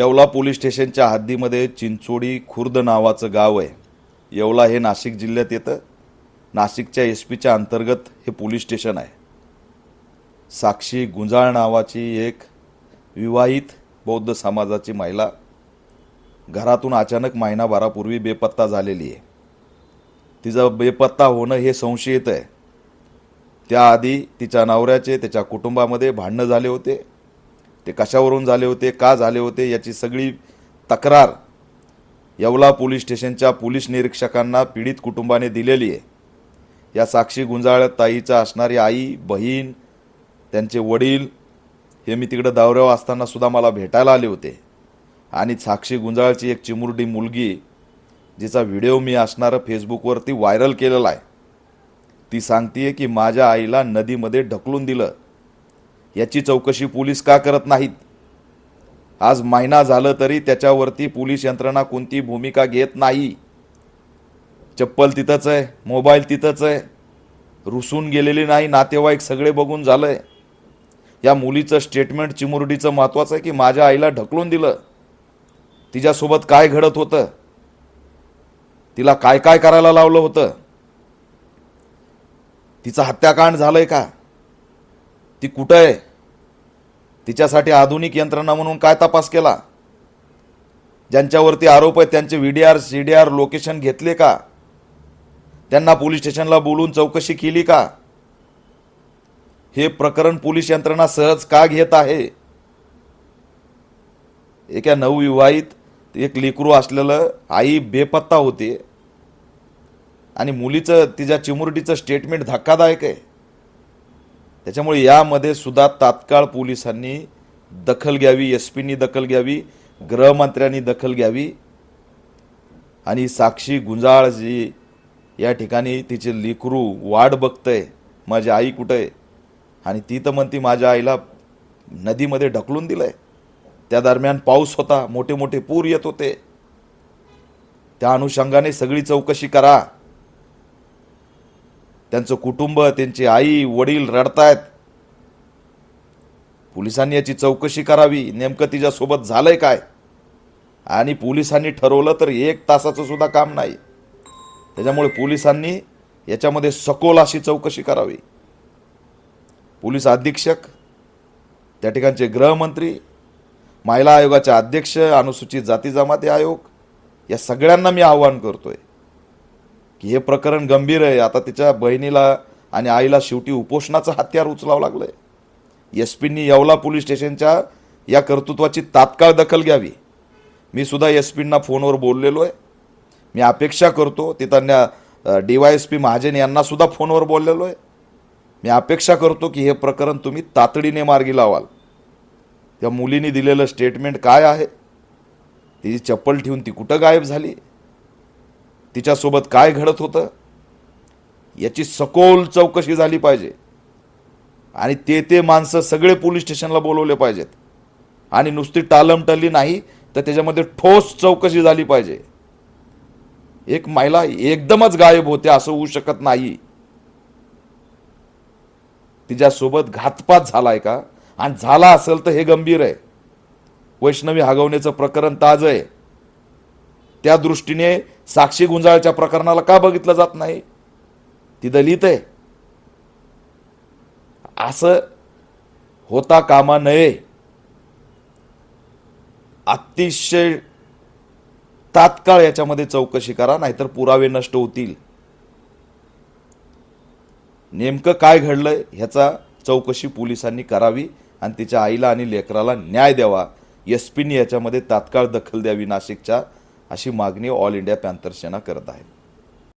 Yeola police स्टेशनच्या हद्दीमध्ये चिंचोडी खुर्द नावाचं गाव आहे. येवला हे नाशिक जिल्ह्यात येतं. नाशिकच्या एस पीच्या अंतर्गत हे पोलीस स्टेशन आहे. साक्षी गुंजाळ नावाची एक विवाहित बौद्ध समाजाची महिला घरातून अचानक महिनाभरापूर्वी बेपत्ता झालेली आहे. तिचं बेपत्ता होणं हे संशयित आहे. त्याआधी तिच्या नवऱ्याचे त्याच्या कुटुंबामध्ये भांडणं झाले होते. ते कशावरून झाले होते का झाले होते याची सगळी तक्रार येवला पोलीस स्टेशनच्या पोलीस निरीक्षकांना पीडित कुटुंबाने दिलेली आहे. या साक्षी गुंजाळ ताईचा असणारी आई बहीण त्यांचे वडील हे मी तिकडं दौऱ्यावर असताना सुद्धा मला भेटायला आले होते. आणि साक्षी गुंजाळची एक चिमुरडी मुलगी जिचा व्हिडिओ मी असणारं फेसबुकवरती व्हायरल केलेला आहे. ती सांगते की माझ्या आईला नदीमध्ये ढकलून दिलं. याची चौकशी पोलीस का करत नाहीत? आज महिना झालं तरी त्याच्यावरती पोलीस यंत्रणा कोणती भूमिका घेत नाही. चप्पल तिथंच आहे मोबाईल तिथंच आहे. रुसून गेलेली नाही नातेवाईक सगळे बघून झालंय. या मुलीचं स्टेटमेंट चिमुरडीचं महत्त्वाचं आहे की माझ्या आईला ढकलून दिलं. तिच्यासोबत काय घडत होतं? तिला काय काय करायला लावलं होतं? तिचं हत्याकांड झालंय का? ती कुठं आहे? तिच्यासाठी आधुनिक यंत्रणा म्हणून काय तपास केला? ज्यांच्यावरती आरोप आहे त्यांचे V D R C D R location घेतले का? त्यांना पोलीस स्टेशनला बोलून चौकशी केली का? हे प्रकरण पोलीस यंत्रणा सहज का घेत आहे? एका नवविवाहित एक लेकरू असलेलं आई बेपत्ता होते. आणि मुलीचं तिच्या चिमुरडीचं स्टेटमेंट धक्कादायक आहे. त्याच्यामुळे यामध्ये सुद्धा तात्काळ पोलिसांनी दखल घ्यावी एस पीनी दखल घ्यावी गृहमंत्र्यांनी दखल घ्यावी. आणि साक्षी गुंजाळ जी या ठिकाणी तिचे लेकरू वाट बघतंय माझी आई कुठं आहे? आणि ती तर म्हणती माझ्या आईला नदीमध्ये ढकलून दिलंय. त्या दरम्यान पाऊस होता मोठे मोठे पूर येत होते. त्या अनुषंगाने सगळी चौकशी करा. त्यांचं कुटुंब त्यांची आई वडील रडतायत. पोलिसांनी याची चौकशी करावी. नेमकं तिच्यासोबत झालंय काय? आणि पोलिसांनी ठरवलं तर एक तासाचं सुद्धा काम नाही. त्याच्यामुळे पोलिसांनी याच्यामध्ये सखोल अशी चौकशी करावी. पोलीस अधीक्षक त्या ठिकाणचे गृहमंत्री महिला आयोगाचे अध्यक्ष अनुसूचित जाती जमाती आयोग या सगळ्यांना मी आव्हान करतोय. की हे प्रकरण गंभीर आहे. आता तिच्या बहिणीला आणि आईला शेवटी उपोषणाचं हत्यार उचलावं लागलंय. एस पींनी येवला पोलीस स्टेशनच्या या कर्तृत्वाची तात्काळ दखल घ्यावी. मी सुद्धा एस पींना फोनवर बोललेलो आहे. मी अपेक्षा करतो तिथं त्यांना D Y S P Mahajan यांना सुद्धा फोनवर बोललेलो आहे. मी अपेक्षा करतो की हे प्रकरण तुम्ही तातडीने मार्गी लावाल. त्या मुलीने दिलेलं स्टेटमेंट काय आहे? तिची चप्पल ठेवून ती कुठं गायब झाली? तिच्यासोबत काय घडत होतं? याची सखोल चौकशी झाली पाहिजे. आणि ते ते माणसं सगळे पोलीस स्टेशनला बोलवले पाहिजेत. आणि नुसती टालमटली नाही तर त्याच्यामध्ये ठोस चौकशी झाली पाहिजे. एक महिला एकदमच गायब होते असं होऊ शकत नाही. तिच्यासोबत घातपात झालाय का? आणि झाला असेल तर हे गंभीर आहे. वैष्णवी हगवण्याचं प्रकरण ताज आहे. त्या दृष्टीने साक्षी गुंजाळच्या प्रकरणाला का बघितलं जात नाही? ती दलित आहे. असं होता कामा नये. अतिशय तात्काळ याच्यामध्ये चौकशी करा नाहीतर पुरावे नष्ट होतील. नेमकं काय घडलंय ह्याचा चौकशी पोलिसांनी करावी आणि तिच्या आईला आणि लेकराला न्याय द्यावा. एस पीने याच्यामध्ये तात्काळ दखल द्यावी नाशिकच्या अशी मागणी ऑल इंडिया पॅन्थर्स सेना करत आहे